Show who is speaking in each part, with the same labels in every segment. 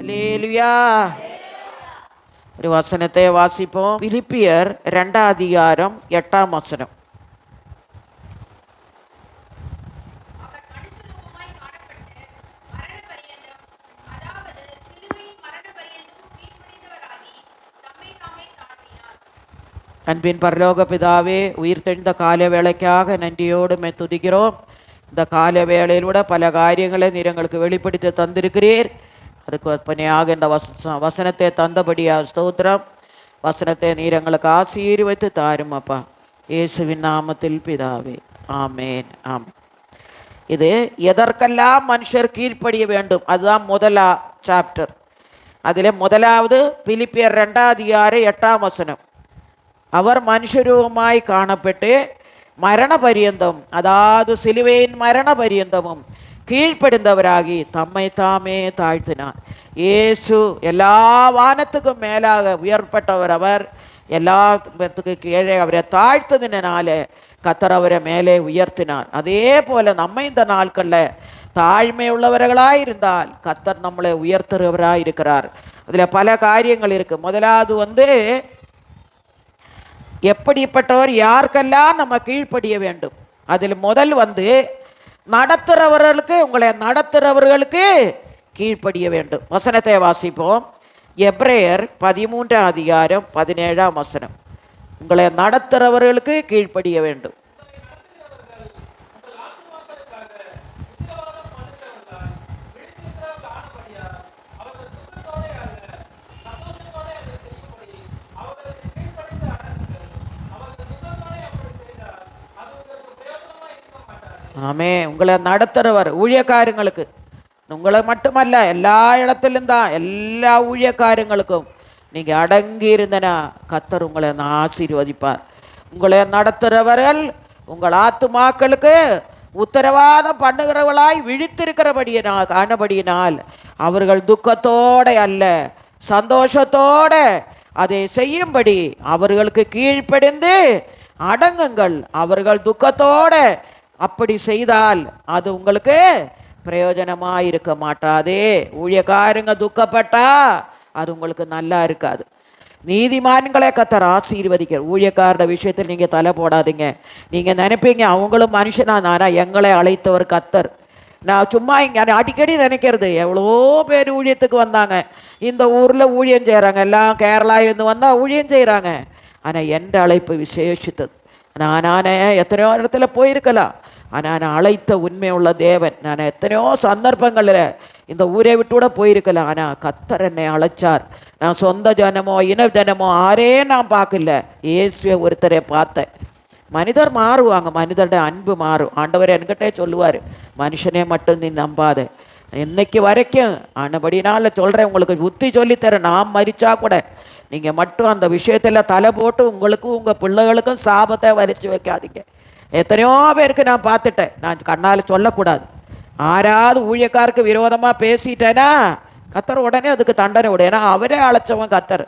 Speaker 1: ഹല്ലേലൂയാ. ഒരു വസനത്തെ വാസിപ്പോ ഫിലിപ്പിയർ രണ്ടാം അധികാരം എട്ടാം വസനം
Speaker 2: அவர் மனுஷரூபமாய் காணப்பட்டு மரண பரியந்தம் அதாவது சிலுவையின் மரண பரியந்தமும் கீழ்ப்படிந்தவராகி தம்மை தாமே தாழ்த்தினார்
Speaker 1: அன்பின் பரலோக பிதாவே உயிர்த்தெழுந்த காலவேளைக்காக நன்றியோடு துதிக்கிறோம் இந்த காலவேளையிலூட பல காரியங்களை நீர் எங்களுக்கு வெளிப்படுத்தி தந்திருக்கிறீர் அதுக்கு ஒப்பனையாக இந்த வச வசனத்தை தந்தபடியா ஸ்தோத்திரம் வசனத்தை நீர் எங்களுக்கு ஆசீர்வைத்து தாரும் அப்பா இயேசுவின் நாமத்தில் பிதாவே ஆமேன் ஆம் இது எதற்கெல்லாம் மனுஷர் கீழ்ப்படிய வேண்டும் அதுதான் முதலா சாப்டர் அதில் முதலாவது பிலிப்பியர் ரெண்டாம் அதிகாரம் எட்டாம் வசனம் அவர் மனுஷரூபமாய் காணப்பட்டு மரணபரியந்தம் அதாவது சிலுவையின் மரணபரியந்தமும் கீழ்ப்படுந்தவராகி தம்மை தாமே தாழ்த்தினார். இயேசு எல்லா வானத்துக்கும் மேலாக உயர்பட்டவர் அவர். எல்லாத்துக்கு கீழே அவரை தாழ்த்ததினால கத்தர் அவரை மேலே உயர்த்தினார். அதே போல நம்ம இந்த நாட்களில் தாழ்மை உள்ளவர்களாய் இருந்தால் கத்தர் நம்மளை உயர்த்துறவராய் இருக்கிறார். அதில் பல காரியங்கள் இருக்கு. முதலாவது வந்து எப்படிப்பட்டவர் யாருக்கெல்லாம் நம்ம கீழ்ப்படிய வேண்டும்? அதில் முதல் வந்து நடத்துகிறவர்களுக்கு உங்களை நடத்துகிறவர்களுக்கு கீழ்ப்படிய வேண்டும். வசனத்தை வாசிப்போம். எப்ரேயர் பதிமூன்றாம் அதிகாரம் பதினேழாம் வசனம். உங்களை நடத்துகிறவர்களுக்கு கீழ்ப்படிய வேண்டும். ஆமே உங்களை நடத்துகிறவர் ஊழியக்காரங்களுக்கு. உங்களை மட்டுமல்ல எல்லா இடத்திலும் தான் எல்லா ஊழியக்காரங்களுக்கும். நீங்கள் அடங்கி இருந்தனா கத்தர் உங்களை ஆசீர்வதிப்பார். உங்களை நடத்துகிறவர்கள் உங்கள் ஆத்துமாக்களுக்கு உத்தரவாதம் பண்ணுகிறவர்களாய் விழித்திருக்கிறபடியினால் காணபடியினால் அவர்கள் துக்கத்தோட அல்ல சந்தோஷத்தோட அதை செய்யும்படி அவர்களுக்கு கீழ்ப்படிந்து அடங்குங்கள். அவர்கள் துக்கத்தோட அப்படி செய்தால் அது உங்களுக்கு பிரயோஜனமாக இருக்க மாட்டாதே ஊழியக்காரங்க துக்கப்பட்டா அது உங்களுக்கு நல்லா இருக்காது நீதிமான்களை கத்தர் ஆசீர்வதிக்கிறார். ஊழியக்காரோட விஷயத்தில் நீங்கள் தலை போடாதீங்க. நீங்கள் நினைப்பீங்க அவங்களும் மனுஷனா நானா எங்களை அழைத்தவர் கத்தர். நான் சும்மா இங்கே அடிக்கடி நினைக்கிறது எவ்வளோ பேர் ஊழியத்துக்கு வந்தாங்க. இந்த ஊரில் ஊழியம் செய்கிறாங்க எல்லாம் கேரளாவிலேருந்து வந்தால் ஊழியம் செய்கிறாங்க ஆனால் என்ற அழைப்பு விசேஷித்தது. ஆனால் நான் எத்தனையோ இடத்துல போயிருக்கலாம். ஆனால் நான் அழைத்த உண்மையுள்ள தேவன். நான் எத்தனையோ சந்தர்ப்பங்களில் இந்த ஊரை விட்டு கூட போயிருக்கலாம். ஆனால் கத்தர் என்னை அழைச்சார். நான் சொந்த ஜனமோ இன ஜனமோ ஆரே நான் பார்க்கல. இயேசுவை ஒருத்தரை பார்த்தேன். மனிதர் மாறுவாங்க. மனிதருடைய அன்பு மாறும். ஆண்டவர் என்கிட்டே சொல்லுவார் மனுஷனே மட்டும் நீ நம்பாத. இன்னைக்கு வரைக்கும் ஆனபடினால சொல்கிறேன் உங்களுக்கு புத்தி சொல்லித்தரேன். நான் மறிச்சா கூட நீங்கள் மட்டும் அந்த விஷயத்தில் தலை போட்டு உங்களுக்கும் உங்கள் பிள்ளைகளுக்கும் சாபத்தை வரிச்சு வைக்காதீங்க. எத்தனையோ பேருக்கு நான் பார்த்துட்டேன். நான் கண்ணால் சொல்லக்கூடாது. ஆறாவது ஊழியக்காருக்கு விரோதமாக பேசிட்டேன்னா கத்தர் உடனே அதுக்கு தண்டனை விடு. ஏன்னா அவரே அழைச்சவன் கத்தர்.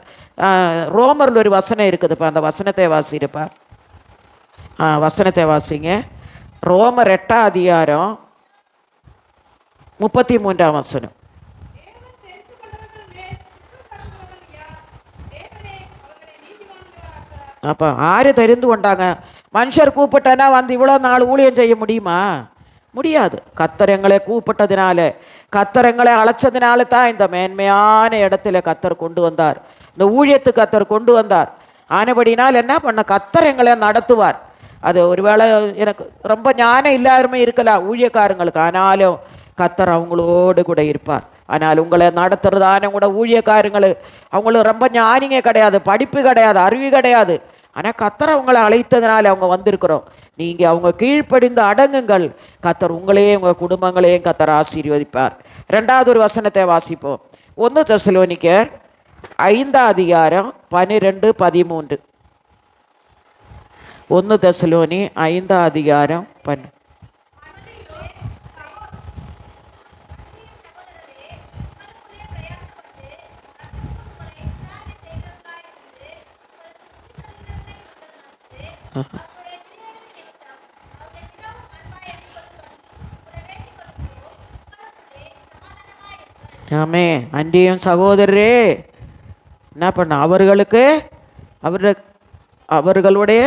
Speaker 1: ரோமரில் ஒரு வசனம் இருக்குதுப்பா. அந்த வசனத்தை வாசிருப்பா ஆ வசனத்தை வாசிங்க. ரோமர் எட்டாம் அதிகாரம் முப்பத்தி மூன்றாம் வசனம். அப்போ ஆறு தெரிந்து கொண்டாங்க. மனுஷர் கூப்பிட்டனா வந்து இவ்வளோ நாள் ஊழியம் செய்ய முடியுமா? முடியாது. கத்தர் எங்களை கூப்பிட்டதினால கத்தர் எங்களை அழைச்சதுனால தான் இந்த மேன்மையான இடத்துல கத்தர் கொண்டு வந்தார். இந்த ஊழியத்துக்கு கத்தர் கொண்டு வந்தார். ஆனபடினால் என்ன பண்ண? கத்தர் எங்களை நடத்துவார். அது ஒருவேளை எனக்கு ரொம்ப ஞானம் இல்லாருமே இருக்கலாம் ஊழியக்காரங்களுக்கு. ஆனாலும் கத்தர் அவங்களோடு கூட இருப்பார். ஆனால் உங்களை நடத்துறதான கூட ஊழியக்காரங்கள் அவங்களுக்கு ரொம்ப ஞானிங்க கிடையாது படிப்பு கிடையாது அறிவு கிடையாது. ஆனால் கத்தர் அவங்கள அழைத்ததுனால அவங்க வந்திருக்கிறோம். நீங்கள் அவங்க கீழ்ப்படிந்து அடங்குங்கள். கத்தர் உங்களையும் உங்கள் குடும்பங்களையும் கத்தர் ஆசீர்வதிப்பார். ரெண்டாவது ஒரு வசனத்தை வாசிப்போம். ஒன்று தசலோனிக்கர் ஐந்தாம் அதிகாரம் பனிரெண்டு பதிமூன்று. ஒன்று தசலோனி ஐந்தாம் அதிகாரம் பன் ஆமே அன்றியும் சகோதரரே என்ன பண்ண அவர்களுக்கு அவர்கள் அவர்களுடைய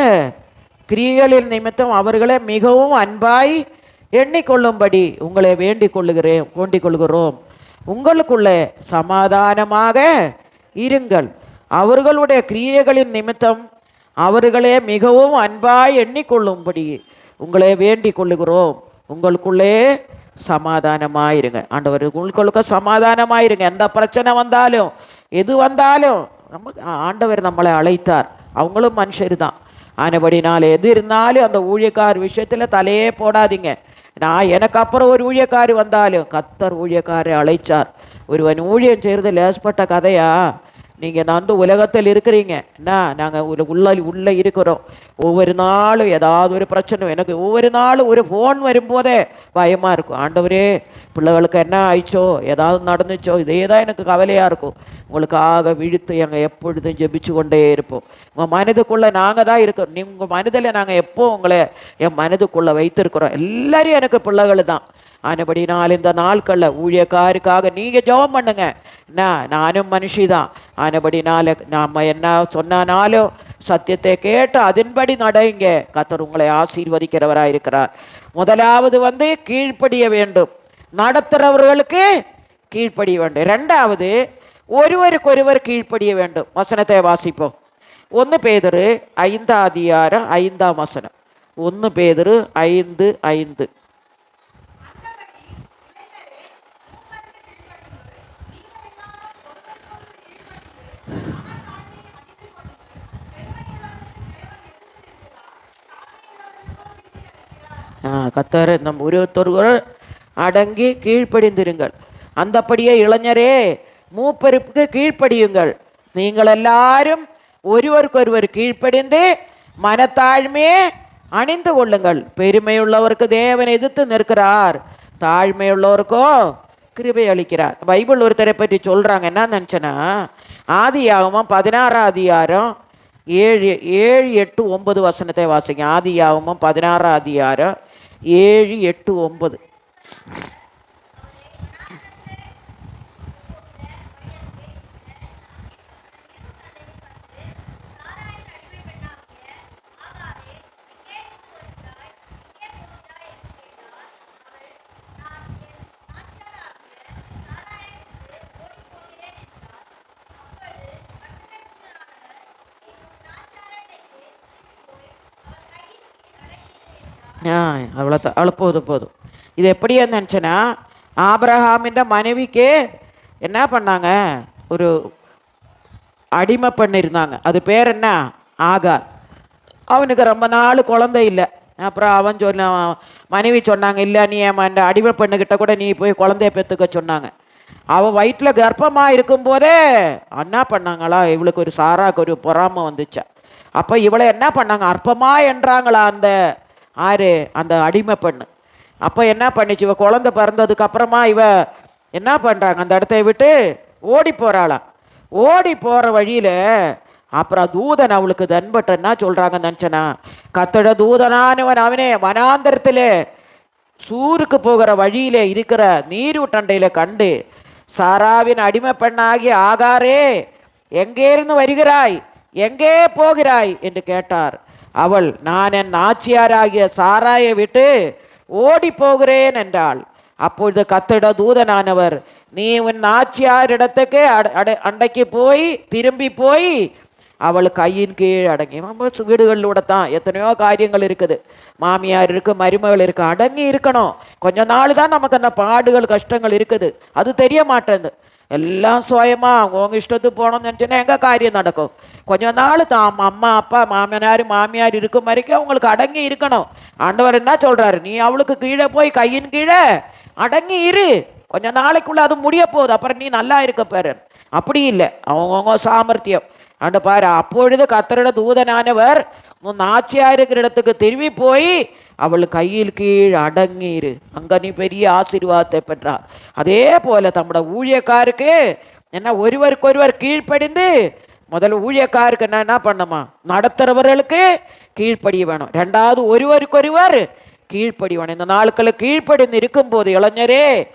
Speaker 1: கிரியைகளின் நிமித்தம் அவர்களை மிகவும் அன்பாய் எண்ணிக்கொள்ளும்படி உங்களை வேண்டிக் கொள்ளுகிறேன் வேண்டிக் கொள்கிறோம். உங்களுக்குள்ளே சமாதானமாக இருங்கள். அவர்களுடைய கிரியைகளின் நிமித்தம் அவர்களே மிகவும் அன்பாய் எண்ணிக்கொள்ளும்படி உங்களே வேண்டிக் கொள்ளுகிறோம் உங்களுக்குள்ளே சமாதானமாயிருங்க. ஆண்டவர் உங்களுக்குள்ள சமாதானமாயிருங்க. எந்த பிரச்சனை வந்தாலும் எது வந்தாலும் நம்ம ஆண்டவர் நம்மளை அழைத்தார். அவங்களும் மனுஷர் தான் ஆனபடினால் எது இருந்தாலும் அந்த ஊழியக்கார் விஷயத்தில் தலையே போடாதீங்க. நான் எனக்கு அப்புறம் ஒரு ஊழியக்காரி வந்தாலும் கத்தர் ஊழியக்காரை அழைச்சார். ஒருவன் ஊழியம் செய்கிறது லேஸ்பட்ட கதையா? நீங்கள் நான் உலகத்தில் இருக்கிறீங்க. என்ன? நாங்கள் ஒரு உள்ள உள்ளே இருக்கிறோம். ஒவ்வொரு நாளும் ஏதாவது ஒரு பிரச்சனை எனக்கு ஒவ்வொரு நாளும் ஒரு ஃபோன் வரும்போதே பயமாக இருக்கும். ஆண்டவரே பிள்ளைகளுக்கு என்ன ஆயிடுச்சோ ஏதாவது நடந்துச்சோ இதே தான் எனக்கு கவலையாக இருக்கும். உங்களுக்காக விழுத்து எங்கள் எப்பொழுதும் ஜெபிச்சு கொண்டே இருப்போம். உங்கள் மனதுக்குள்ளே நாங்கள் தான் இருக்கோம் நீ உங்கள் மனதில் நாங்கள் எப்போ உங்களை என் மனதுக்குள்ளே வைத்திருக்கிறோம்? எல்லாரும் எனக்கு பிள்ளைகள் தான். ஆனபடினால் இந்த நாட்களில் ஊழியக்காருக்காக நீங்கள் ஜெபம் பண்ணுங்க. என்ன நானும் மனுஷி தான் ஆனபடினால நாம் என்ன சொன்னானாலும் சத்தியத்தை கேட்டு அதன்படி நடைங்க கத்தர் உங்களை ஆசீர்வதிக்கிறவராக இருக்கிறார் முதலாவது வந்து கீழ்ப்படிய வேண்டும். நடத்துகிறவர்களுக்கு கீழ்ப்படிய வேண்டும். ரெண்டாவது ஒருவருக்கொருவர் கீழ்ப்படிய வேண்டும். வசனத்தை வாசிப்போம். ஒன்று பேதரு ஐந்தாம் அதிகாரம் ஐந்தாம் வசனம். ஒன்று பேதரு ஐந்து ஐந்து. கத்தர் நம் ஒருத்தொருவர் அடங்கி கீழ்ப்படிந்திருங்கள். அந்தப்படியே இளைஞரே மூப்பருப்புக்கு கீழ்ப்படியுங்கள். நீங்கள் எல்லாரும் ஒருவருக்கொருவர் கீழ்ப்படிந்து மனத்தாழ்மையே அணிந்து கொள்ளுங்கள். பெருமையுள்ளவருக்கு தேவன் எதிர்த்து நிற்கிறார். தாழ்மையுள்ளவருக்கோ கிருபை அளிக்கிறார். பைபிள் ஒருத்தரை பற்றி சொல்கிறாங்க என்ன நினச்சேன்னா ஆகமும் பதினாறாம் அதிகாரம் ஏழு ஏழு எட்டு ஒன்பது வசனத்தை வாசிங்க. ஆதியாகமம் பதினாறாம் அதிகாரம் ஏழு எட்டு ஒன்பது. ஆ அவ்வளோதான் அவ்வளோ போதும் போதும் இது எப்படியா நினச்சேன்னா ஆபரஹாமின்ற மனைவிக்கு என்ன பண்ணாங்க ஒரு அடிமை பண்ணியிருந்தாங்க அது பேர் என்ன ஆகார் அவனுக்கு ரொம்ப நாள் குழந்தை இல்லை அப்புறம் அவன் சொன்ன மனைவி சொன்னாங்க இல்லை நீ ஏம்மா இந்த அடிமை பெண்ணுக்கிட்ட கூட நீ போய் குழந்தைய பெற்றுக்க சொன்னாங்க அவள் வயிற்றில் கர்ப்பமாக இருக்கும்போதே என்ன பண்ணாங்களா இவளுக்கு ஒரு சாராக்கு ஒரு பொறாமை வந்துச்சா அப்போ இவளை என்ன பண்ணாங்க அற்பமாக என்றாங்களா அந்த ஆறு அந்த அடிமை பெண்ணு. அப்போ என்ன பண்ணிச்சு? இவ குழந்த பிறந்ததுக்கு அப்புறமா இவ என்ன பண்ணுறாங்க அந்த இடத்த விட்டு ஓடி போகிறாளாம் ஓடி போகிற வழியில் அப்புறம் தூதன் அவளுக்கு தன்பட்டன்னா என்ன சொல்கிறாங்க நினச்சனா? கத்தட தூதனானவன் அவனே வனாந்தரத்தில் சூருக்கு போகிற வழியில் இருக்கிற நீரூட்டண்டையில் கண்டு சாராவின் அடிமை பெண்ணாகி ஆகாரே எங்கேருந்து வருகிறாய்? எங்கே போகிறாய்? என்று கேட்டார். அவள் நான் என் நாச்சியாராகிய சாராயை விட்டு ஓடி போகிறேன் என்றாள். அப்பொழுது கத்திட தூதனானவர் நீ உன் நாச்சியாரிடத்துக்கு அட அட- அண்டைக்கு போய் திரும்பி போய் அவள் கையின் கீழ் அடங்கி நம்ம வீடுகளிலூட தான் எத்தனையோ காரியங்கள் இருக்குது. மாமியார் இருக்கு மருமகள் இருக்கு அடங்கி இருக்கணும். கொஞ்ச நாள் தான் நமக்கு அந்த பாடுகள் கஷ்டங்கள் இருக்குது. அது தெரிய மாட்டேங்குது. எல்லாம் சுயமா அவங்க இஷ்டத்துக்கு போகணும்னு நினச்சினா எங்கே காரியம் நடக்கும் கொஞ்ச நாள் தான் அம்மா அப்பா மாமனார் மாமியார் இருக்கும் வரைக்கும் அவங்களுக்கு அடங்கி இருக்கணும் ஆண்டவர் என்ன சொல்றாரு நீ அவளுக்கு கீழே போய் கையின் கீழே அடங்கி இரு கொஞ்ச நாளைக்குள்ள அது முடிய போகுது அப்புறம் நீ நல்லா இருக்க பாரு அப்படி இல்லை அவங்கவுங்க சாமர்த்தியம் ஆண்டு பாரு அப்பொழுது கத்தரோட தூதனானவர் உன் ஆட்சியா இருக்கிற இடத்துக்கு திரும்பி போய் அவள் கையில் கீழ் அடங்கிரு அங்கே நீ பெரிய ஆசீர்வாதத்தை பெற்றார் அதே போல தம்மோட ஊழியக்காருக்கு என்ன ஒருவருக்கு ஒருவர் கீழ்ப்படிந்து முதல்ல ஊழியக்காருக்கு என்ன என்ன பண்ணுமா? நடத்துறவர்களுக்கு கீழ்ப்படிய வேணும். ரெண்டாவது ஒருவருக்கொருவர் கீழ்ப்படி வேணும். இந்த நாட்களில் கீழ்ப்படிந்து இருக்கும்போது இளைஞரே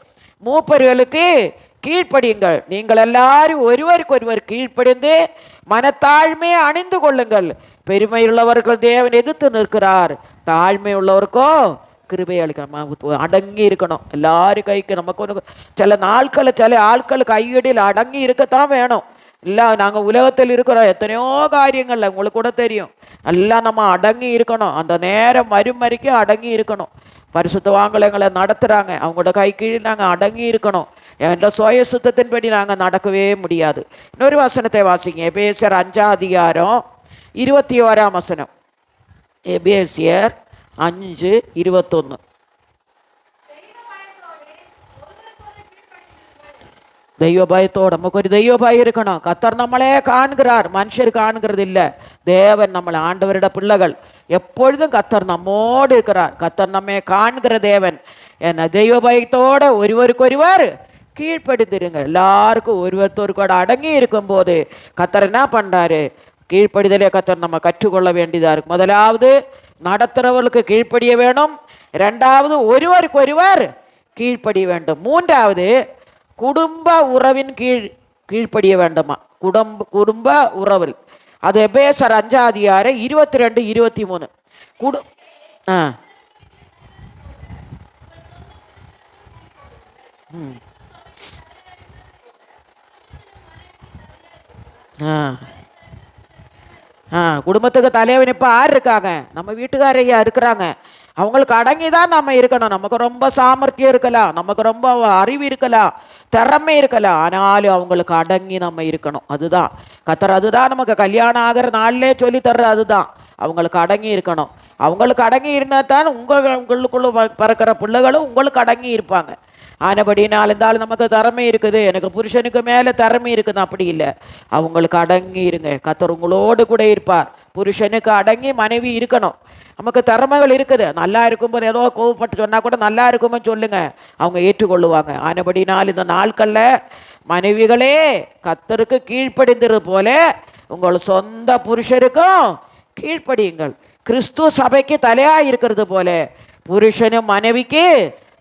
Speaker 1: மூப்பர்களுக்கு கீழ்ப்படியுங்கள். நீங்கள் எல்லாரும் ஒருவருக்கொருவர் கீழ்ப்படிந்து மனத்தாழ்மையை அணிந்து கொள்ளுங்கள். பெருமையுள்ளவர்கள் தேவன் எதிர்த்து நிற்கிறார். தாழ்மை உள்ளவருக்கோ கிருபை அளிக்கணும். அடங்கி இருக்கணும். எல்லாரும் கைக்கு நமக்கு ஒன்று சில நாட்களில் சில ஆட்கள் கையடியில் அடங்கி இருக்கத்தான் வேணும். இல்லை நாங்கள் உலகத்தில் இருக்கிறோம். எத்தனையோ காரியங்கள்ல உங்களுக்கு கூட தெரியும். எல்லாம் நம்ம அடங்கி இருக்கணும். அந்த நேரம் வரும் அடங்கி இருக்கணும். பரிசுத்தவான்கள் எங்களை நடத்துகிறாங்க அவங்களோட கை கீழ் நாங்கள் அடங்கி இருக்கணும் என்ற சுய சுத்தத்தின்படி நாங்கள் நடக்கவே முடியாது இன்னொரு வசனத்தை வாசிங்க எபேசியர் அஞ்சாம் அதிகாரம் இருபத்தி ஓராம் வசனம் எபேசியர் அஞ்சு இருபத்தொன்று தெய்வபயத்தோடு நமக்கு ஒரு தெய்வ பயம் இருக்கணும் கத்தர் நம்மளே காண்கிறார் மனுஷர் காண்கிறது இல்லை தேவன் நம்மளை ஆண்டவரிட பிள்ளைகள் எப்பொழுதும் கத்தர் நம்மோடு இருக்கிறார் கத்தர் நம்மை காண்கிற தேவன் என்ன தெய்வ பயத்தோட ஒருவருக்கொருவர் கீழ்ப்படுத்திருங்க எல்லாருக்கும் ஒருவருத்தொருக்கோட அடங்கி இருக்கும்போது கத்தர் என்ன பண்ணுறாரு கீழ்ப்படிதலே கத்தர் நம்ம கற்றுக்கொள்ள வேண்டியதாக இருக்கும் முதலாவது நடத்துகிறவர்களுக்கு கீழ்ப்படிய வேணும் ரெண்டாவது ஒருவருக்கு ஒருவர் கீழ்ப்படிய வேண்டும் மூன்றாவது குடும்ப உறவின் கீழ் கீழ்ப்படிய வேண்டுமா? குடும்ப குடும்ப உறவில். அது எபேசர் அஞ்சாதியார இருபத்தி ரெண்டு இருபத்தி மூணு குடு ஆ. ஆ. ஆ குடும்பத்துக்கு தலைவன் இப்போ யார் இருக்காங்க. நம்ம வீட்டுக்காரையா இருக்கிறாங்க. அவங்களுக்கு அடங்கி தான் நம்ம இருக்கணும். நமக்கு ரொம்ப சாமர்த்தியம் இருக்கலாம். நமக்கு ரொம்ப அறிவு இருக்கலாம். திறமை இருக்கலாம். ஆனாலும் அவங்களுக்கு அடங்கி நம்ம இருக்கணும். அதுதான். கத்தர் அதுதான் நமக்கு கல்யாணம் ஆகிற நாள்லே சொல்லி தர்ற அதுதான். அவங்களுக்கு அடங்கி இருக்கணும். அவங்களுக்கு அடங்கி இருந்தால் தான் உங்கள் உங்களுக்குள்ள பிறக்கிற பிள்ளைகளும் உங்களுக்கு அடங்கி இருப்பாங்க. ஆனபடினால் இருந்தாலும் நமக்கு திறமை இருக்குது. எனக்கு புருஷனுக்கு மேலே திறமை இருக்குது அப்படி இல்லை. அவங்களுக்கு அடங்கி இருங்க. கத்தர் உங்களோடு கூட இருப்பார். புருஷனுக்கு அடங்கி மனைவி இருக்கணும் நமக்கு திறமைகள் இருக்குது நல்லா இருக்கும்போது ஏதோ கோவப்பட்டு சொன்னால் கூட நல்லா இருக்குமே சொல்லுங்க அவங்க ஏற்றுக்கொள்ளுவாங்க ஆனபடினால் இந்த நாட்களில் மனைவிகளே கத்தருக்கு கீழ்ப்படிந்தது போல உங்கள் சொந்த புருஷருக்கும் கீழ்ப்படியுங்கள் கிறிஸ்து சபைக்கு தலையாக இருக்கிறது போல புருஷனும் மனைவிக்கு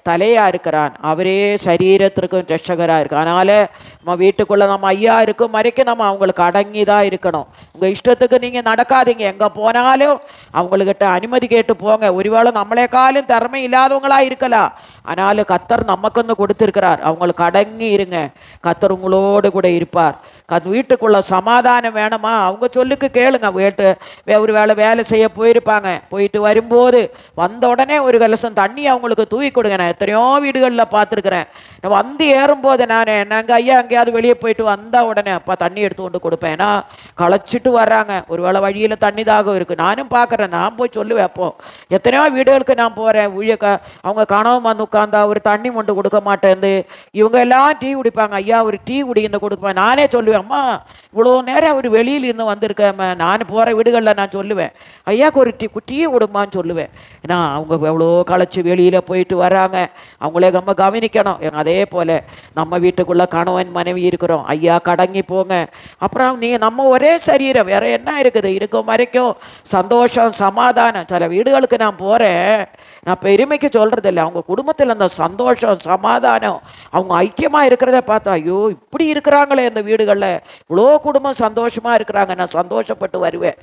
Speaker 1: தலையா இருக்கிறான். அவரே சரீரத்திற்கும் ரட்சகராக இருக்கு. அதனால நம்ம வீட்டுக்குள்ள நம்ம ஐயா இருக்கும் வரைக்கும் நம்ம அவங்களுக்கு அடங்கி தான் இருக்கணும். உங்க இஷ்டத்துக்கு நீங்க நடக்காதீங்க. எங்க போனாலும் அவங்கக்கிட்ட அனுமதி கேட்டு போங்க. ஒருவேளை நம்மளே காலும் திறமை இல்லாதவங்களா இருக்கலாம். ஆனாலும் கத்தர் நமக்குன்னு கொடுத்திருக்கிறார். அவங்களுக்கு அடங்கி இருங்க. கத்தர் உங்களோடு கூட இருப்பார். கத் வீட்டுக்குள்ள சமாதானம் வேணுமா? அவங்க சொல்லுக்கு கேளுங்க. வீட்டு வே- ஒரு வேளை வேலை செய்ய போயிருப்பாங்க. போயிட்டு வரும்போது வந்த உடனே ஒரு கலசம் தண்ணி அவங்களுக்கு தூவி கொடுங்க. நான் எத்தனையோ வீடுகளில் பார்த்துருக்குறேன். நான் வந்து ஏறும்போது நான் நாங்கள் ஐயா எங்கேயாவது வெளியே போயிட்டு வந்த உடனே அப்பா தண்ணி எடுத்து கொண்டு கொடுப்பேன். ஏன்னா களைச்சிட்டு வர்றாங்க. ஒரு வேளை வழியில் தண்ணி தாகம் இருக்குது நானும் பார்க்குறேன். நான் போய் சொல்லுவேன் அப்போ. எத்தனையோ வீடுகளுக்கு நான் போகிறேன் ஊழியக்க அவங்க கனவு வந்து உட்காந்தா ஒரு தண்ணி மொண்டு கொடுக்க மாட்டேந்து. இவங்க எல்லாம் டீ குடிப்பாங்க. ஐயா ஒரு டீ குடின்னு கொடுப்பேன். நானே சொல்லுவேன் அம்மா இவ்வளோ நேரம் அவர் வெளியில் இருந்து வந்திருக்கேன் நான் போகிற வீடுகளில் நான் சொல்லுவேன். ஐயாக்கு ஒரு டீ டீ கொடுமான்னு சொல்லுவேன். ஏன்னா அவங்க எவ்வளோ களைச்சி வெளியில் போயிட்டு வராங்க. அவங்களே நம்ம கவனிக்கணும். அதே போல் நம்ம வீட்டுக்குள்ளே கணவன் மனைவி இருக்கிறோம். ஐயா கடங்கி போங்க. அப்புறம் நீ நம்ம ஒரே சரீரம். வேற என்ன இருக்குது? இருக்கும் வரைக்கும் சந்தோஷம் சமாதானம். சில வீடுகளுக்கு நான் போகிறேன் நான் பெருமைக்கு சொல்கிறதில்ல அவங்க குடும்பத்தில் அந்த சந்தோஷம் சமாதானம் அவங்க ஐக்கியமாக இருக்கிறத பார்த்தா ஐயோ இப்படி இருக்கிறாங்களே இந்த வீடுகளில். இவ்வளோ குடும்பம் சந்தோஷமாக இருக்கிறாங்க. நான் சந்தோஷப்பட்டு வருவேன்.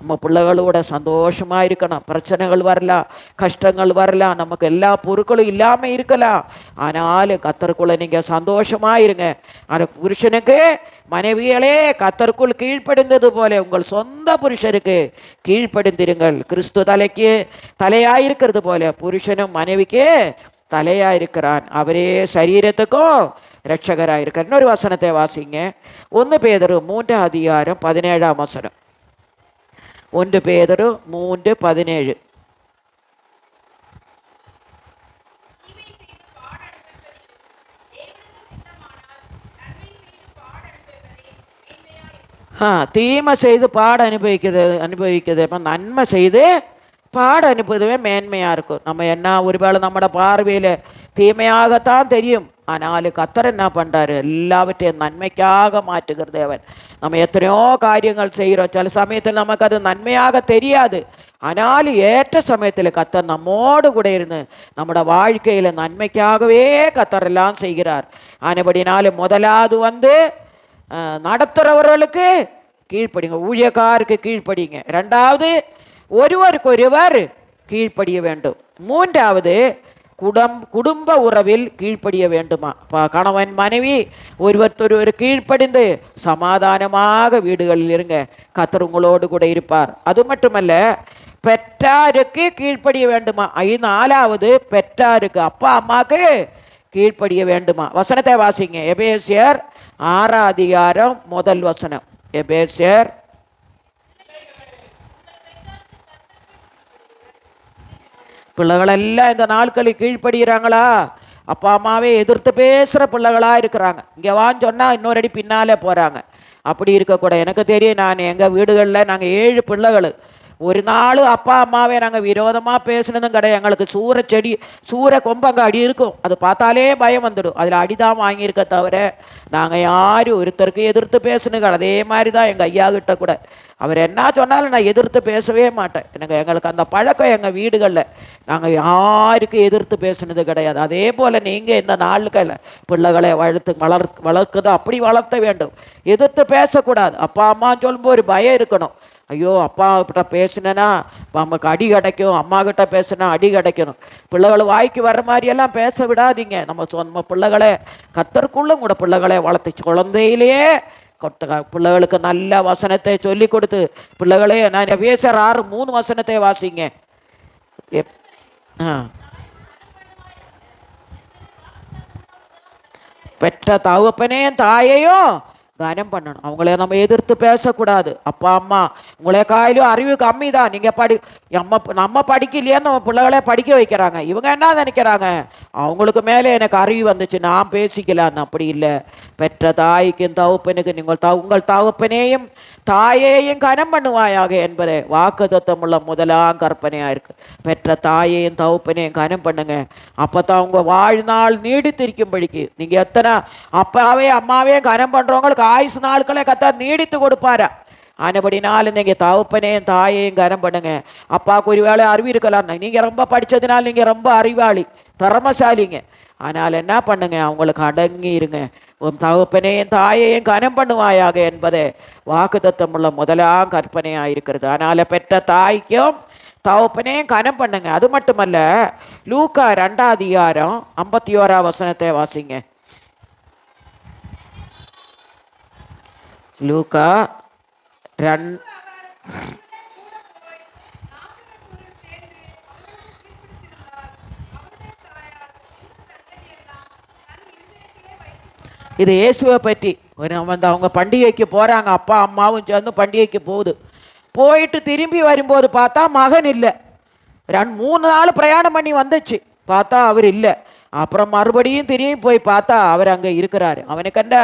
Speaker 1: நம்ம பிள்ளைகளோட சந்தோஷமாக இருக்கணும். பிரச்சனைகள் வரலாம் கஷ்டங்கள் வரலாம். நமக்கு எல்லா பொருட்களும் இல்லாமல் இருக்கலாம். ஆனாலும் கத்தருக்குள்ள நீங்கள் சந்தோஷமாக இருங்க. ஆனால் புருஷனுக்கு மனைவிகளே கத்தருக்குள் கீழ்ப்படிந்தது போல உங்கள் சொந்த புருஷருக்கு கீழ்ப்படிந்திருங்கள் கிறிஸ்து தலைக்கு தலையாயிருக்கிறது போல புருஷனும் மனைவிக்கு தலையா இருக்கிறான் அவரே சரீரத்துக்கும் ரட்சகராக இருக்கார் இன்னொரு வசனத்தை வாசிங்க ஒன்று பேதரு மூன்றாம் அதிகாரம் பதினேழாம் வசனம் ஒன்று பேதரு
Speaker 2: தீமை செய்து பாட
Speaker 1: அனுபவிக்கிறது அனுபவிக்கிறது அப்போ நன்மை செய்து பாட அனுப்புவதுவே மேன்மையாக இருக்கும் நம்ம என்ன ஒருவேளை நம்மட பார்வையில் தீமையாகத்தான் தெரியும் ஆனாலும் கத்தர் என்ன பண்ணுறாரு எல்லாவற்றையும் நன்மைக்காக மாற்றுகிற தேவன் நம்ம எத்தனையோ காரியங்கள் செய்கிறோம் சில சமயத்தில் நமக்கு அது நன்மையாக தெரியாது ஆனாலும் ஏற்ற சமயத்தில் கத்தர் நம்மோடு கூட இருந்து நம்மட வாழ்க்கையில் நன்மைக்காகவே கத்தர் எல்லாம் செய்கிறார் ஆனபடினாலும் முதலாவது வந்து நடத்துகிறவர்களுக்கு கீழ்ப்படிங்க. ஊழியக்காருக்கு கீழ்ப்படிங்க. ரெண்டாவது ஒருவருக்கு ஒருவர் கீழ்ப்படிய வேண்டும். மூன்றாவது குடம் குடும்ப உறவில் கீழ்ப்படிய வேண்டுமா? ப- கணவன் மனைவி ஒருவர்த்தொருவர் கீழ்ப்படிந்து சமாதானமாக வீடுகளில் இருங்க. கத்தர் உங்களோடு கூட இருப்பார். அது மட்டுமல்ல பெற்றாருக்கு கீழ்ப்படிய வேண்டுமா? ஐ நாலாவது பெற்றாருக்கு அப்பா அம்மாவுக்கு கீழ்ப்படிய வேண்டுமா? வசனத்தை வாசிங்க. எபேசியர் ஆறாம் அதிகாரம் முதல் வசனம். எபேசியர் பிள்ளைகளெல்லாம் இந்த நாட்களில் கீழ்ப்படுகிறாங்களா? அப்பா அம்மாவே எதிர்த்து பேசுகிற பிள்ளைகளா இருக்கிறாங்க. இங்கே வான்னு சொன்னால் இன்னொரு அடி பின்னாலே போகிறாங்க அப்படி இருக்கக்கூடாது எனக்கு தெரியும் நான் எங்கள் வீடுகளில் நாங்கள் ஏழு பிள்ளைகள். ஒரு நாள் அப்பா அம்மாவே நாங்கள் விரோதமாக பேசுனதும் கிடையாது. எங்களுக்கு சூற செடி சூற கொம்பு அங்கே அடி இருக்கும். அது பார்த்தாலே பயம் வந்துடும். அதில் அடிதான் வாங்கியிருக்க தவிர நாங்கள் யாரும் ஒருத்தருக்கு எதிர்த்து பேசுனுங்க அதே மாதிரி தான் எங்கள் ஐயா கிட்ட கூட. அவர் என்ன சொன்னாலும் நான் எதிர்த்து பேசவே மாட்டேன். எனக்கு எங்களுக்கு அந்த பழக்கம் எங்கள் வீடுகளில். நாங்கள் யாருக்கும் எதிர்த்து பேசுனது கிடையாது. அதே போல் நீங்கள் இந்த நாளுக்கள் பிள்ளைகளை வளர்த்து வளர் வளர்க்குதோ. அப்படி வளர்த்த வேண்டும். எதிர்த்து பேசக்கூடாது. அப்பா அம்மான்னு சொல்லும்போது ஒரு பயம் இருக்கணும். ஐயோ அப்பா கிட்ட பேசினேன்னா நமக்கு அடி கிடைக்கும் அம்மா கிட்ட பேசினா அடி கிடைக்கணும். பிள்ளைகள் வாய்க்கு வர்ற மாதிரியெல்லாம் பேச விடாதீங்க. நம்ம நம்ம பிள்ளைகளை கத்தருக்குள்ளும் கூட பிள்ளைகளை வளர்த்து குழந்தையிலேயே கொத்த பிள்ளைகளுக்கு நல்ல வசனத்தை சொல்லி கொடுத்து பிள்ளைகளே நான் பேசுகிற ஆறு மூணு வசனத்தை வாசிங்க. எப் ஆ. பெற்ற தகப்பனையும் தாயையும் கனம் பண்ணணும். அவங்கள நம்ம எதிர்த்து பேசக்கூடாது. அப்பா அம்மா உங்களே காயிலும் அறிவு கம்மி தான் நீங்கள் படி நம்ம நம்ம படிக்கலையேன்னு நம்ம பிள்ளைகளே படிக்க வைக்கிறாங்க. இவங்க என்ன நினைக்கிறாங்க? அவங்களுக்கு மேலே எனக்கு அறிவு வந்துச்சு. நான் பேசிக்கலான்னு அப்படி இல்லை. பெற்ற தாய்க்கும் தகப்பனுக்கு நீங்கள் த உங்கள் தகப்பனையும் தாயையும் கனம் பண்ணுவாயாக என்பதே வாக்குத்தத்தம் உள்ள முதலாம் கற்பனையாக இருக்குது பெற்ற தாயையும் தகப்பனையும் கனம் பண்ணுங்க. அப்போ தான் உங்கள் வாழ்நாள் நீடித்திருக்கும்படிக்கு. நீங்கள் எத்தனை அப்பாவே அம்மாவே கனம் பண்ணுறவங்களுக்கு ஆயுசு நாட்களை கத்தா நீடித்து கொடுப்பாரா. ஆனபடினாலும் நீங்கள் தகப்பனையும் தாயையும் கனம் பண்ணுங்க. அப்பாவுக்கு ஒரு வேளை அறிவு இருக்கலாம் நீங்கள் ரொம்ப படித்ததுனால நீங்கள் ரொம்ப அறிவாளி திறமசாலிங்க. ஆனால் என்ன பண்ணுங்க அவங்களுக்கு அடங்கி இருங்க. உன் தகப்பனையும் தாயையும் கனம் பண்ணுவாயாக என்பதே வாக்குத்தத்தம் உள்ள முதலாம் கற்பனையாக இருக்கிறது. அதனால் பெற்ற தாய்க்கும் தகப்பனையும் கனம் பண்ணுங்க. அது மட்டுமல்ல லூக்கா ரெண்டாம் அதிகாரம் ஐம்பத்தி ஓரா வசனத்தை வாசிங்க. லூகா ரெண் இது இயேசுவை பற்றி. ஒரு வந்து அவங்க பண்டிகைக்கு போகிறாங்க அப்பா அம்மாவும் சேர்ந்து பண்டிகைக்கு போகுது. போயிட்டு திரும்பி வரும்போது பார்த்தா மகன் இல்லை. ரெண்டு மூணு நாள் பிரயாணம் பண்ணி வந்துச்சு. பார்த்தா அவர் இல்லை. அப்புறம் மறுபடியும் திரும்பி போய் பார்த்தா அவர் அங்கே இருக்கிறார். அவனை என்ன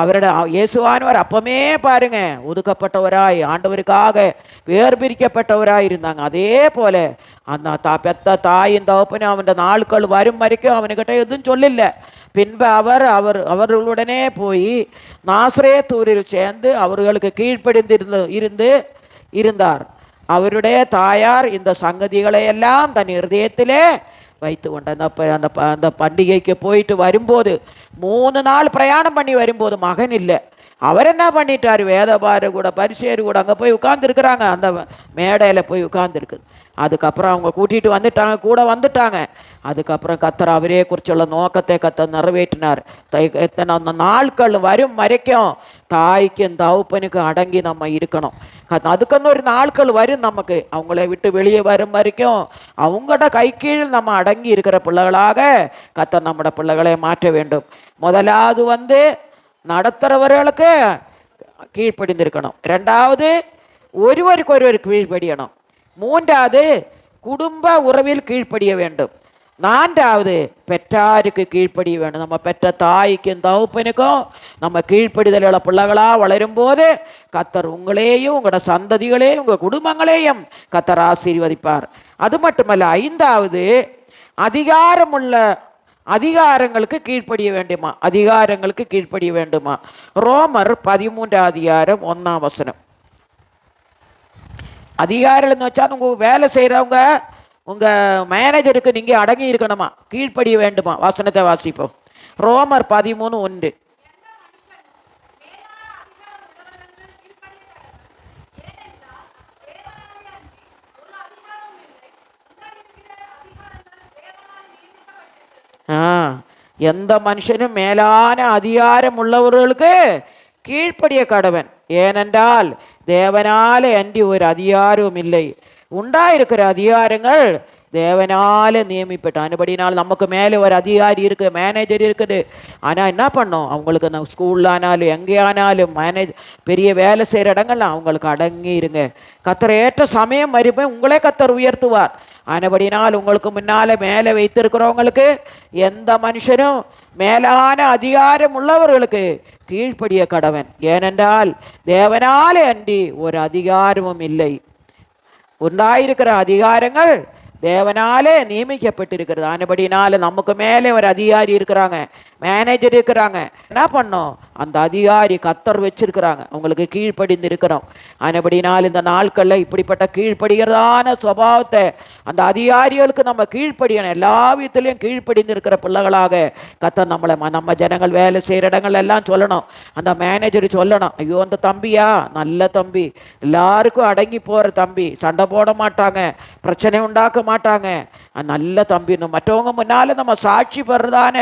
Speaker 1: அவரோட இயேசுவானவர் அப்பமே பாருங்க ஒதுக்கப்பட்டவராய் ஆண்டவருக்காக வேர் பிரிக்கப்பட்டவராய் இருந்தாங்க. அதே போல அந்த தா பெத்த தாயின் தகப்பனும் அவன் நாட்கள் வரும் வரைக்கும் அவனுக்கிட்ட எதுவும் சொல்லல. பின்பு அவர் அவர் அவர்களுடனே போய் நாசரேத்தூரில் சேர்ந்து அவர்களுக்கு கீழ்ப்படிந்து இருந்து இருந்தார். அவருடைய தாயார் இந்த சங்கதிகளை எல்லாம் தன் இருதயத்திலே வைத்து கொண்டு அந்த அந்த அந்த பண்டிகைக்கு போயிட்டு வரும்போது மூணு நாள் பிரயாணம் பண்ணி வரும்போது மகன் இல்லை. அவர் என்ன பண்ணிட்டார் வேதபாரு கூட பரிசேரு கூட அங்கே போய் உட்காந்துருக்குறாங்க அந்த மேடையில் போய் உட்காந்துருக்குது அதுக்கப்புறம் அவங்க கூட்டிகிட்டு வந்துட்டாங்க கூட வந்துட்டாங்க. அதுக்கப்புறம் கத்தர் அவரே குறிச்சுள்ள நோக்கத்தை கத்தர் நிறைவேற்றினார். தை எத்தனை அந்த நாட்கள் வரும் வரைக்கும் தாய்க்கும் தகப்பனுக்கும் அடங்கி நம்ம இருக்கணும். கத்- அதுக்குன்னு ஒரு நாட்கள் வரும் நமக்கு. அவங்கள விட்டு வெளியே வரும் வரைக்கும் அவங்களோட கை கீழ் நம்ம அடங்கி இருக்கிற பிள்ளைகளாக கத்தர் நம்மளோட பிள்ளைகளை மாற்ற வேண்டும். முதலாவது வந்து நடத்துகிறவர்களுக்கு கீழ்ப்படிந்திருக்கணும் ரெண்டாவது ஒருவருக்கு ஒருவர் கீழ்ப்படியணும் மூன்றாவது குடும்ப உறவில் கீழ்ப்படிய வேண்டும் நான்காவது பெற்றாருக்கு கீழ்ப்படிய வேண்டும் நம்ம பெற்ற தாய்க்கும் தகுப்பனுக்கும் நம்ம கீழ்ப்படிதலுள்ள பிள்ளைகளாக வளரும்போது கத்தர் உங்களையும் உங்களோட சந்ததிகளையும் உங்கள் குடும்பங்களையும் கத்தர் ஆசீர்வதிப்பார் அது மட்டுமல்ல ஐந்தாவது அதிகாரமுள்ள அதிகாரங்களுக்கு கீழ்ப்படிய வேண்டுமா? அதிகாரங்களுக்கு கீழ்ப்படிய வேண்டுமா? ரோமர் பதிமூன்றாம் அதிகாரம் ஒன்றாம் வசனம். அதிகாரம்னு வச்சா உங்கள் வேலை செய்கிறவங்க உங்கள் மேனேஜருக்கு நீங்கள் அடங்கி இருக்கணுமா? கீழ்ப்படிய வேண்டுமா? வசனத்தை வாசிப்போம். ரோமர் பதிமூணு ஒன்று. ஆ எந்த மனுஷனும் மேலான அதிகாரம் உள்ளவர்களுக்கு கீழ்ப்படிய கடவன் ஏனென்றால் தேவனால அன்றி ஒரு அதிகாரവും இல்லை உண்டாயிருக்கிற அதிகாரங்கள் தேவனால நியமிப்பட்ட அனுபடினால் நமக்கு மேலே ஒரு அதிகாரி இருக்குது மேனேஜர் இருக்குது ஆனால் என்ன பண்ணோம் அவங்களுக்கு நம்ம ஸ்கூலில் ஆனாலும் எங்கே ஆனாலும் மேனேஜ் பெரிய வேலை செய்கிற இடங்கள்லாம் அவங்களுக்கு அடங்கி இருங்க கத்தர் ஏற்ற சமயம் வரும்போது உங்களே கத்தர் உயர்த்துவார் ஆனபடினால் உங்களுக்கு முன்னால் மேலே வைத்திருக்கிறவங்களுக்கு எந்த மனுஷனும் மேலான அதிகாரம் உள்ளவர்களுக்கு கீழ்ப்படிய கடவன். ஏனென்றால் தேவனாலே அன்றி ஒரு அதிகாரமும் இல்லை. உண்டாயிருக்கிற அதிகாரங்கள் தேவனாலே நியமிக்கப்பட்டிருக்கிறது. ஆனபடினால நமக்கு மேலே ஒரு அதிகாரி இருக்கிறாங்க. மேனேஜர் இருக்கிறாங்க. என்ன பண்ணோம்? அந்த அதிகாரி கத்தர் வச்சிருக்கிறாங்க. அவங்களுக்கு கீழ்ப்படிந்து இருக்கிறோம் ஆனபடினால் இந்த நாட்களில் இப்படிப்பட்ட கீழ்ப்படுகிறதான சுபாவத்தை அந்த அதிகாரிகளுக்கு நம்ம கீழ்ப்படியணும். எல்லா விதத்துலையும் கீழ்ப்படிந்து இருக்கிற பிள்ளைகளாக கத்தர் நம்மளை ம- நம்ம ஜனங்கள் வேலை செய்கிற இடங்கள் எல்லாம் சொல்லணும். அந்த மேனேஜர் சொல்லணும். ஐயோ அந்த தம்பியா? நல்ல தம்பி. எல்லாருக்கும் அடங்கி போகிற தம்பி. சண்டை போட மாட்டாங்க. பிரச்சனை உண்டாக்க மாட்டாங்க. அஹ் நல்ல தம்பின்னு மற்றவங்க முன்னால் நம்ம சாட்சி பெறதான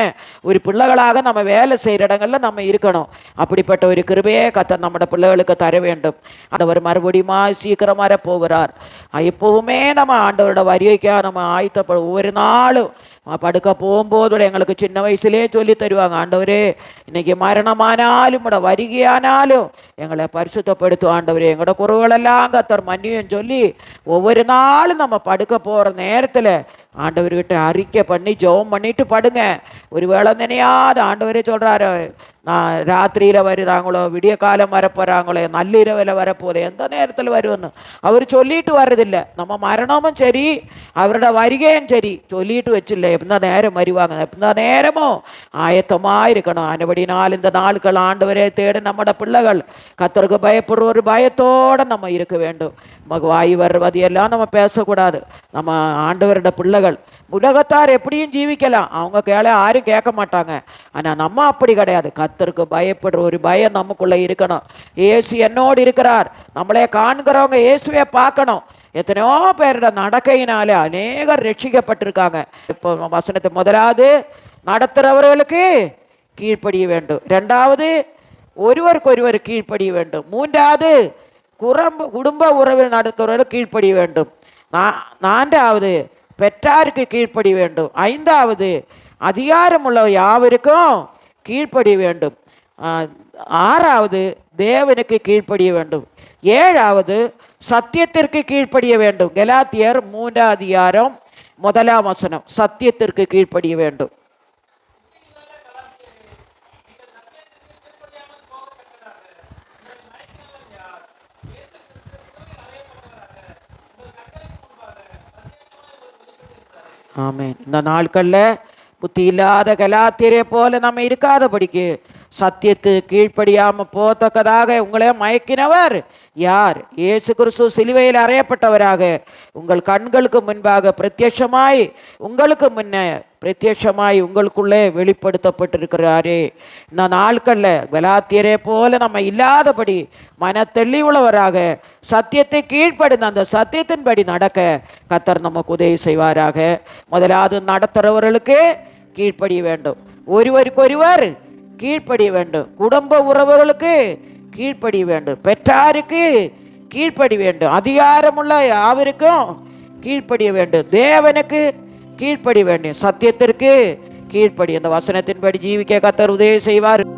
Speaker 1: ஒரு பிள்ளைகளாக நம்ம வேலை செய்கிற இடங்கள்ல நம்ம இருக்கணும் அப்படிப்பட்ட ஒரு கிருபையே கத்தர் நம்மட பிள்ளைகளுக்கு தர வேண்டும் ஆண்டவர் மறுபடியுமா சீக்கிரமாக போகிறார் அஹ் எப்பவுமே நம்ம ஆண்டவரோட வருகைக்காக நம்ம ஆயத்தப்பட ஒவ்வொரு நாளும் அஹ் படுக்க போகும்போதோட எங்களுக்கு சின்ன வயசுலேயே சொல்லி தருவாங்க ஆண்டவரே இன்னைக்கு மரணமானாலும் உட வருகையானாலும் எங்களை பரிசுத்தப்படுத்தும் ஆண்டவரே எங்களோட குறைகளெல்லாம் கத்தர் மன்னியும் சொல்லி ஒவ்வொரு நாளும் நம்ம படுக்க போகிற நேரத்தில் ஆண்டவர்கிட்ட அறிக்கை பண்ணி ஜெபம் பண்ணிட்டு படுங்க. ஒரு வேளை நினையாத ஆண்டவரே சொல்கிறாரு நான் ராத்திரியில் வருதாங்களோ விடிய காலம் வரப்போகிறாங்களோ நள்ளிரவில் வரப்போகுது எந்த நேரத்தில் வருவேன்னு அவர் சொல்லிட்டு வர்றதில்ல நம்ம மரணமும் சரி அவரோட வருகையும் சரி சொல்லிட்டு வச்சில்ல எந்த நேரம் வருவாங்க எந்த நேரமும் ஆயத்தமாக இருக்கணும் அதுபடினால் இந்த நாட்கள் ஆண்டவரே தேட நம்மட பிள்ளைகள் கத்தருக்கு பயப்படுற ஒரு பயத்தோடு நம்ம இருக்க வேண்டும் நமக்கு வாய் வர்றது எல்லாம் நம்ம பேசக்கூடாது நம்ம ஆண்டவரோட பிள்ளைகள் உலகத்தார் எப்படியும் ஜீவிக்கலாம் அவங்க கேள யாரும் கேட்க மாட்டாங்க ஆனால் நம்ம அப்படி கிடையாது கத்தருக்கு பயப்படுற ஒரு பயம் நமக்குள்ளே இருக்கணும். இயேசு என்னோடு இருக்கிறார். நம்மளே காண்கிறவங்க இயேசுவை பார்க்கணும். எத்தனையோ பேரோட நடக்கையினாலே அநேகர் ரட்சிக்கப்பட்டிருக்காங்க. இப்போ வசனத்தை முதலாவது நடத்துகிறவர்களுக்கு கீழ்ப்படிய வேண்டும். ரெண்டாவது ஒருவருக்கொருவர் கீழ்ப்படிய வேண்டும். மூன்றாவது குறம்பு குடும்ப உறவில் நடக்கிறவர்கள் கீழ்ப்படிய வேண்டும். நா- நான்காவது பெற்றாருக்கு கீழ்ப்படி வேண்டும். ஐந்தாவது அதிகாரமுள்ள யாவருக்கும் கீழ்ப்படி வேண்டும். ஆறாவது தேவனுக்கு கீழ்ப்படிய வேண்டும். ஏழாவது சத்தியத்திற்கு கீழ்ப்படிய வேண்டும். கலாத்தியர் மூன்றாம் அதிகாரம் முதலாம் வசனம். சத்தியத்திற்கு கீழ்ப்படிய வேண்டும். ஆமேன். இந்த நாட்களில் புத்தி இல்லாத கலாத்திரை போல நம்ம இருக்காதபடிக்கு சத்தியத்து கீழ்ப்படியாமல் போத்தக்கதாக உங்களே மயக்கினவர் யார்? இயேசு கிறிஸ்து சிலுவையில் அறையப்பட்டவராக. உங்கள் கண்களுக்கு முன்பாக பிரத்யட்சமாய் உங்களுக்கு முன்னே பிரத்யட்சமாய் உங்களுக்குள்ளே வெளிப்படுத்தப்பட்டிருக்கிறாரே. இந்த நாட்களில் வெலாத்தியரே போல நம்ம இல்லாதபடி மன தெளிவுள்ளவராக சத்தியத்தை கீழ்ப்படுந்த அந்த சத்தியத்தின்படி நடக்க கத்தர் நமக்கு உதவி செய்வாராக. முதலாவது நடத்துகிறவர்களுக்கு கீழ்ப்படிய வேண்டும். ஒருவருக்கொருவர் கீழ்ப்படிய வேண்டும். குடும்ப உறவுகளுக்கு கீழ்ப்படிய வேண்டும். பெற்றாருக்கு கீழ்ப்படி வேண்டும். அதிகாரமுள்ள யாவருக்கும் கீழ்ப்படிய வேண்டும். தேவனுக்கு கீழ்ப்படி வேண்டும். சத்தியத்திற்கு கீழ்ப்படி அந்த வசனத்தின்படி ஜீவிக்க கத்தர் உதவி செய்வார்.